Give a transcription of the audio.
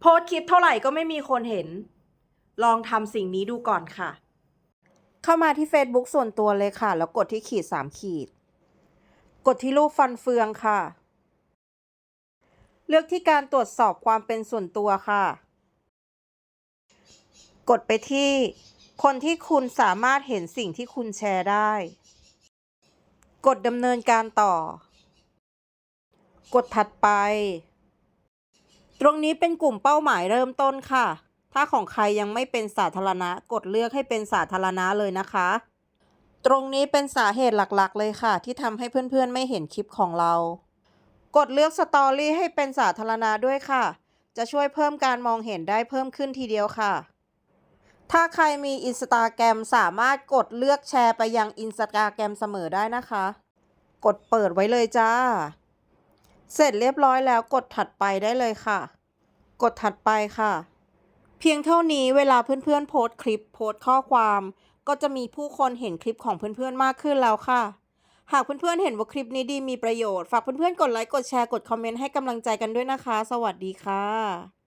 โพสคลิปเท่าไหร่ก็ไม่มีคนเห็น ลองทำสิ่งนี้ดูก่อนค่ะ เข้ามาที่ Facebook ส่วนตัวเลยค่ะ แล้วกดที่ขีด 3 ขีด กดที่รูปฟันเฟืองค่ะ เลือกที่การตรวจสอบความเป็นส่วนตัวค่ะ กดไปที่ คนที่คุณสามารถเห็นสิ่งที่คุณแชร์ได้ กดดำเนินการต่อ กดถัดไป ตรงนี้เป็นกลุ่มเป้าหมายเริ่มต้นค่ะ ถ้าของใครยังไม่เป็นสาธารณะ กดเลือกให้เป็นสาธารณะเลยนะคะ ตรงนี้เป็นสาเหตุหลักๆ เลยค่ะ ที่ทำให้เพื่อนๆ ไม่เห็นคลิปของเรา กดเลือกสตอรี่ให้เป็นสาธารณะด้วยค่ะ จะช่วยเพิ่มการมองเห็นได้เพิ่มขึ้นทีเดียวค่ะ ถ้าใครมีอินสตาแกรมสามารถกดเลือกแชร์ไปยังอินสตาแกรมเสมอได้นะคะ กดเปิดไว้เลยจ้า เสร็จเรียบร้อยแล้วกดถัดไปได้เลยค่ะ กดถัดไปค่ะ เพียงเท่านี้เวลาเพื่อนๆโพสต์คลิปโพสต์ข้อความ ก็จะมีผู้คนเห็นคลิปของเพื่อนๆมากขึ้นแล้วค่ะหากเพื่อนๆเห็นว่าคลิปนี้ดีมีประโยชน์ ฝากเพื่อนๆกดไลค์ กดแชร์ กดคอมเมนต์ให้กำลังใจกันด้วยนะคะ สวัสดีค่ะ